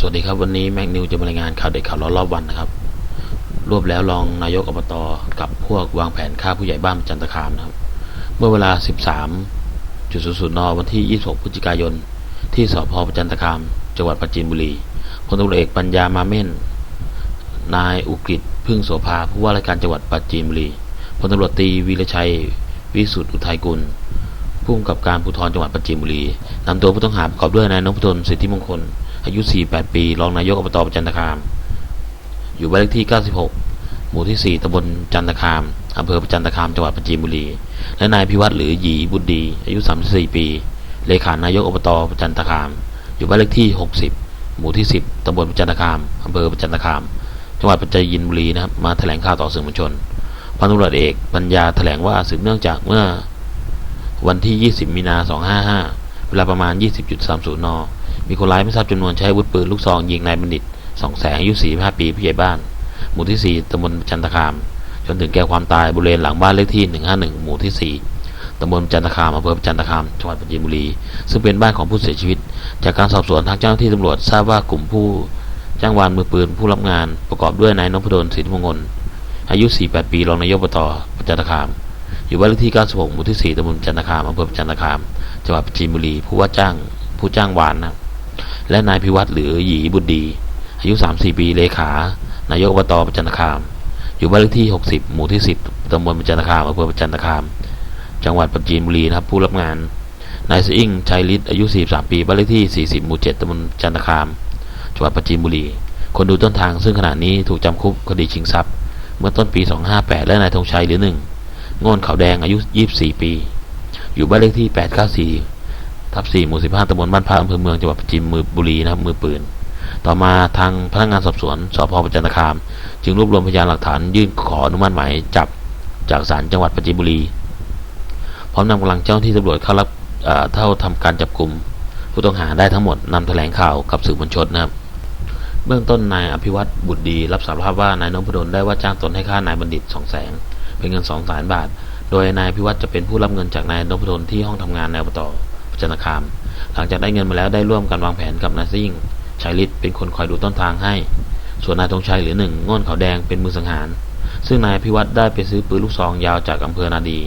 สวัสดีครับวันนี้แม็กนิวจะมารายงานข่าวเด็ดข่าวร้อนรอบวันนะครับรวบแล้วรองนายกอบตกับพวกวางแผนฆ่าผู้ใหญ่บ้านจันทคามนะครับ เมื่อเวลา 13จุดศูนย์นวันที่ 26 พฤศจิกายน ที่สพประจันตคาม จังหวัดปราจีนบุรีพลตำรวจเอกปัญญามาเม่น นายอุกฤษพึ่งโสภาผู้ว่าราชการจังหวัดปราจีนบุรีพลตำรวจตีวีรชัย วิสุทธิอุทัยกุลผู้กำกับการภูธรจังหวัดปราจีนบุรีนำตัวผู้ต้องหาประกอบด้วยนายนพดลสิทธิมงคล อายุ 48 ปี รองนายกอบตประจันตคาม อยู่บ้านเลขที่ 96 หมู่ที่ 4ตำบลจันทคามอำเภอประจันตคามจังหวัดปราจีนบุรี และนายพิวัตรหรือหยีบุตรดี อายุ 34 ปี เลขานายกอบตประจันตคาม อยู่บ้านเลขที่ 60 หมู่ที่ 10ตำบลประจันตคามอำเภอประจันตคาม จังหวัดปราจีนบุรีนะครับ มาแถลงข่าวต่อสื่อมวลชน พันตำรวจเอกปัญญาแถลงว่าสืบเนื่องจากเมื่อวันที่ 20 มีนา 255 เวลาประมาณ 20.30 น มีคนร้ายไม่ทราบจำนวนใช้อาวุธปืนลูกซองยิงนายบัณฑิตสองแสงอายุ45ปีผู้ใหญ่บ้าน หมู่ที่4ตำบลจันทคาม จนถึงแก่ความตายบริเวณหลังบ้านเลขที่151หมู่ที่4ตำบลจันทคามอำเภอจันทคามจังหวัดปราจีนบุรี ซึ่งเป็นบ้านของผู้เสียชีวิต จากการสอบสวนทางเจ้าหน้าที่ตำรวจทราบว่ากลุ่มผู้จ้างวานมือปืนผู้รับงานประกอบด้วยนายนพดลศรีมงคลอายุ 48 ปีรองนายกอบตประจันทคาม อยู่บ้านเลขที่ 96 หมู่ที่ 4ตำบลจันทคามอำเภอจันทคามจังหวัดปราจีนบุรี ผู้ว่าจ้างผู้จ้างวานนะ และนายพิวัตรหรือหยีบุตรดี อายุ 34 ปีเลขา นายกอบตประจันทคาม อยู่บ้านเลขที่ 60 หมู่ที่ 10ตำบลประจันทคามอำเภอประจันทคาม จังหวัดปราจีนบุรีนะครับ ผู้รับงาน นายสิงชัยฤทธิ์อายุ 43 ปีบ้านเลขที่ 40 หมู่ 7ตำบลจันทคาม จังหวัดปราจีนบุรี คนดูต้นทางซึ่งขณะนี้ถูกจำคุกคดีชิงทรัพย์ เมื่อต้นปี 258 และนายธงชัยหรือ1โง่นขาวแดงอายุ 24 ปี อยู่บ้านเลขที่ 894 ทับ4หมู่15ตำบลบ้านพระอำเภอเมืองจังหวัดปราจีนบุรีนะครับมือปืน ต่อมาทางพนักงานสอบสวนสพประจันตคาม จึงรวบรวมพยานหลักฐานยื่นขออนุมัติหมายจับจากศาลจังหวัดปราจีนบุรี พร้อมนำกำลังเจ้าหน้าที่ตำรวจเข้ารับเอ่อเท่าการจับกลุ่มผู้ต้องหาได้ทั้งหมดนำแถลงข่าวกับสื่อมวลชนนะครับเบื้องต้นนายอภิวัตรบุตรดีรับสารภาพว่านายนพดลได้ว่าจ้างตนให้ค่านายบัณฑิตสองแสงเป็นเงินสองแสนบาท โดยนายอภิวัตรจะเป็นผู้รับเงินจากนายนพดลที่ห้องทำงานในอบตประ จันตคาม หลังจากได้เงินมาแล้วได้ร่วมกันวางแผนกับนายซิ่งชัยฤทธิ์เป็นคนคอยดูต้นทางให้ ส่วนนายธงชัยหรือหนึ่งง่วนเขาแดงเป็นมือสังหาร ซึ่งนายอภิวัตรได้ไปซื้อปืนลูกซองยาวจากอำเภอนาดี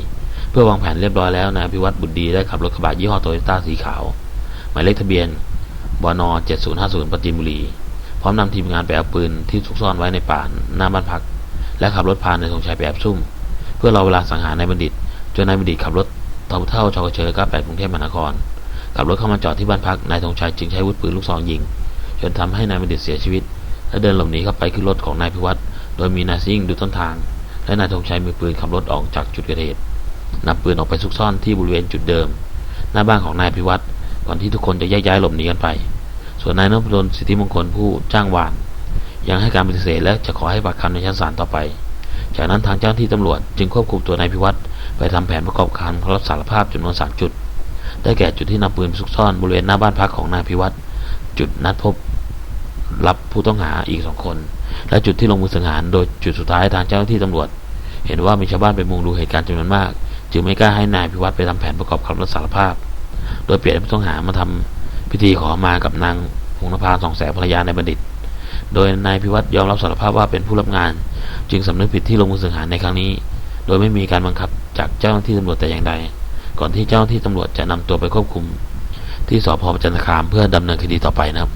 เพื่อวางแผนเรียบร้อยแล้วนายอภิวัตรบุตรดีได้ขับรถกระบะยี่ห้อโตโยต้าสีขาว หมายเลขทะเบียนบน7050ปราจีนบุรี พร้อมนำทีมงานไปเอาปืนที่ซุกซ่อนไว้ในป่าหน้าบ้านพัก และขับรถพานายธงชัยไปแอบซุ่ม เพื่อรอเวลาสังหารนายบัณฑิต จนนายบัณฑิตขับรถ ท่าเท่าชกเชย98กรุงเทพมหานครขับรถเข้ามาจอดที่บ้านพักนายธงชัยจึงใช้วุธปืนลูกซองยิง จนทำให้นายบัณฑิตเสียชีวิต และเดินหลบหนีเข้าไปขึ้นรถของนายพิวัตรโดยมีนายซิ่งดูต้นทาง และนายธงชัยมือปืนขับรถออกจากจุดเกิดเหตุนำปืนออกไปซุกซ่อนที่บริเวณจุดเดิม หน้าบ้านของนายพิวัตรก่อนที่ทุกคนจะแยกย้ายหลบหนีกันไป ส่วนนายนพดลสิทธิมงคลผู้จ้างวาน ยังให้การปฏิเสธและจะขอให้ปากคำในชั้นศาลต่อไป จากนั้นทางเจ้าหน้าที่ตำรวจจึงควบคุมตัวนายพิวัตรไปทำแผนประกอบการรับสารภาพจำนวนสามจุด ได้แก่จุดที่นำปืนซุกซ่อนบริเวณหน้าบ้านพักของนายพิวัตรจุดนัดพบรับผู้ต้องหาอีกสองคน และจุดที่ลงมือสังหารโดยจุดสุดท้ายทางเจ้าหน้าที่ตำรวจ เห็นว่ามีชาวบ้านไปมุงดูเหตุการณ์จำนวนมาก จึงไม่กล้าให้นายพิวัตรไปทำแผนประกอบคำรับสารภาพ โดยเปลี่ยนผู้ต้องหามาทำพิธีขอมากับนางหงนภาสองแสงภรรยาในบัณฑิต โดยนายพิวัตรยอมรับสารภาพว่าเป็นผู้รับงาน จึงสำนึกผิดที่ลงมือสังหารในครั้งนี้ โดยไม่มีการบังคับจากเจ้าหน้าที่ตำรวจแต่อย่างใด ก่อนที่เจ้าหน้าที่ตำรวจจะนำตัวไปควบคุม ที่สพประจันทคามเพื่อดำเนินคดีต่อไปนะครับ